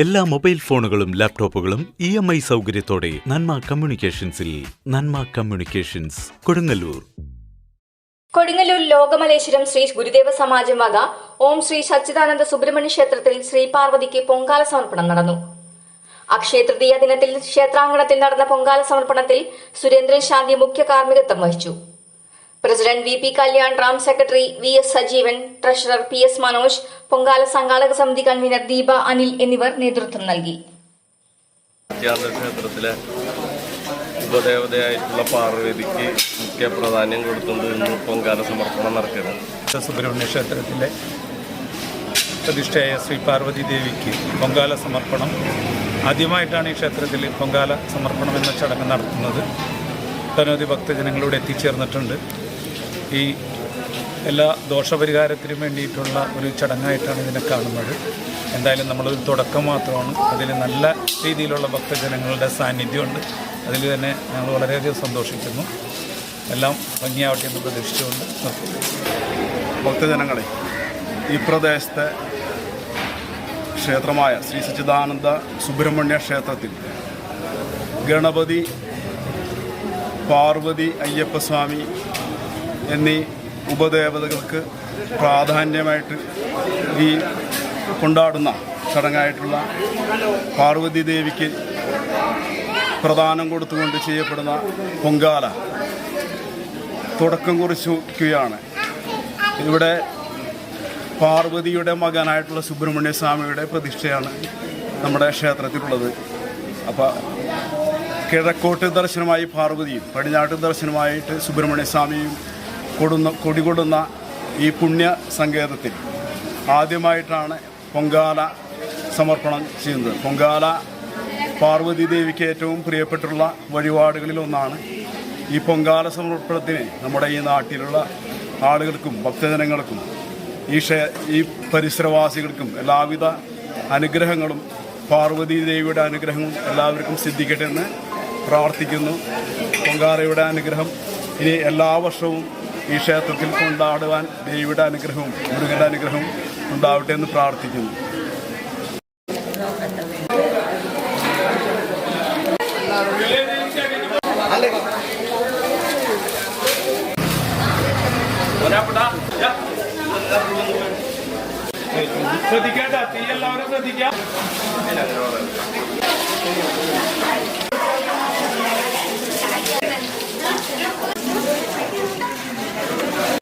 എല്ലാ മൊബൈൽ ഫോണുകളും ലാപ്ടോപ്പുകളും ഇ എം ഐ സൗകര്യത്തോടെ നന്മ കമ്മ്യൂണിക്കേഷൻസിൽ നന്മ കമ്മ്യൂണിക്കേഷൻസ് കൊടുങ്ങല്ലൂർ. കൊടുങ്ങല്ലൂർ ലോകമലേശ്വരം ശ്രീ ഗുരുദേവ സമാജം വക ഓം ശ്രീ സച്ചിദാനന്ദ സുബ്രഹ്മണ്യ ക്ഷേത്രത്തിൽ ശ്രീ പാർവതിക്ക് പൊങ്കാല സമർപ്പണം നടന്നു. അക്ഷയ ദിനത്തിൽ ക്ഷേത്രാങ്കണത്തിൽ നടന്ന പൊങ്കാല സമർപ്പണത്തിൽ സുരേന്ദ്രൻ ശാന്തി മുഖ്യ കാർമ്മികത്വം വഹിച്ചു. President V P Kalyan Ram secretary V S Sajeevan treasurer P S Manoj Pongala സംഘാടക സമിതി കൺവീനർ ദീപ അനിൽ എന്നിവർ നേതൃത്വം നൽകി. ക്ഷേത്രത്തിലെ ഉപദേവതയായിട്ടുള്ള പാർവതിക്ക് മുഖ്യ പ്രാധാന്യം കൊടുത്തുകൊണ്ട് ഇന്ന് പൊങ്കാല സമർപ്പണം നടക്കുന്നത്. സുബ്രഹ്മണ്യ ക്ഷേത്രത്തിലെ പ്രതിഷ്ഠയായ ശ്രീ പാർവതി ദേവിക്ക് പൊങ്കാല സമർപ്പണം. ആദ്യമായിട്ടാണ് ഈ ക്ഷേത്രത്തിൽ പൊങ്കാല സമർപ്പണം എന്ന ചടങ്ങ് നടത്തുന്നത്. ഒട്ടനവധി ഭക്തജനങ്ങളോട് എത്തിച്ചേർന്നിട്ടുണ്ട്. ഈ എല്ലാ ദോഷപരിഹാരത്തിനും വേണ്ടിയിട്ടുള്ള ഒരു ചടങ്ങായിട്ടാണ് ഇതിനെ കാണുന്നത്. എന്തായാലും നമ്മളൊരു തുടക്കം മാത്രമാണ്. അതിൽ നല്ല രീതിയിലുള്ള ഭക്തജനങ്ങളുടെ സാന്നിധ്യമുണ്ട്. അതിൽ തന്നെ ഞങ്ങൾ വളരെയധികം സന്തോഷിക്കുന്നു. എല്ലാം ഭംഗിയാവട്ടെ എന്ന് പ്രതീക്ഷിച്ചുകൊണ്ട് ഭക്തജനങ്ങളെ ഈ പ്രദേശത്തെ ക്ഷേത്രമായ ശ്രീ സച്ചിദാനന്ദ സുബ്രഹ്മണ്യ ക്ഷേത്രത്തിൽ ഗണപതി പാർവതി അയ്യപ്പസ്വാമി എന്നീ ഉപദേവതകൾക്ക് പ്രാധാന്യമായിട്ട് ഈ കൊണ്ടാടുന്ന ചടങ്ങായിട്ടുള്ള പാർവതി ദേവിക്ക് പ്രദാനം കൊടുത്തുകൊണ്ട് ചെയ്യപ്പെടുന്ന പൊങ്കാല തുടക്കം കുറിച്ചുക്കുകയാണ് ഇവിടെ പാർവതിയുടെ മകനായിട്ടുള്ള സുബ്രഹ്മണ്യ സ്വാമിയുടെ പ്രതിഷ്ഠയാണ് നമ്മുടെ ക്ഷേത്രത്തിലുള്ളത്. അപ്പോൾ കിഴക്കോട്ട് ദർശനമായി പാർവതിയും പടിഞ്ഞാട്ട് ദർശനമായിട്ട് സുബ്രഹ്മണ്യ സ്വാമിയും കൊടുന്ന കൊടികൊടുന്ന ഈ പുണ്യ സങ്കേതത്തിൽ ആദ്യമായിട്ടാണ് പൊങ്കാല സമർപ്പണം ചെയ്യുന്നത്. പൊങ്കാല പാർവതി ദേവിക്ക് ഏറ്റവും പ്രിയപ്പെട്ടുള്ള വഴിപാടുകളിൽ ഒന്നാണ് ഈ പൊങ്കാല സമർപ്പണത്തിന് നമ്മുടെ ഈ നാട്ടിലുള്ള ആളുകൾക്കും ഭക്തജനങ്ങൾക്കും ഈ ഈ പരിസരവാസികൾക്കും എല്ലാവിധ അനുഗ്രഹങ്ങളും പാർവതി ദേവിയുടെ അനുഗ്രഹവും എല്ലാവർക്കും സിദ്ധിക്കട്ടെ എന്ന് പ്രാർത്ഥിക്കുന്നു. പൊങ്കാലയുടെ അനുഗ്രഹം ഇനി എല്ലാ വർഷവും ഈ ക്ഷേത്രത്തിൽ കൊണ്ടാടുവാൻ ദേവിയുടെ അനുഗ്രഹവും മുരുകന്റെ അനുഗ്രഹവും ഉണ്ടാവട്ടെ എന്ന് പ്രാർത്ഥിക്കുന്നു. ശ്രദ്ധിക്കേണ്ട തീ എല്ലാവരും ശ്രദ്ധിക്കാം.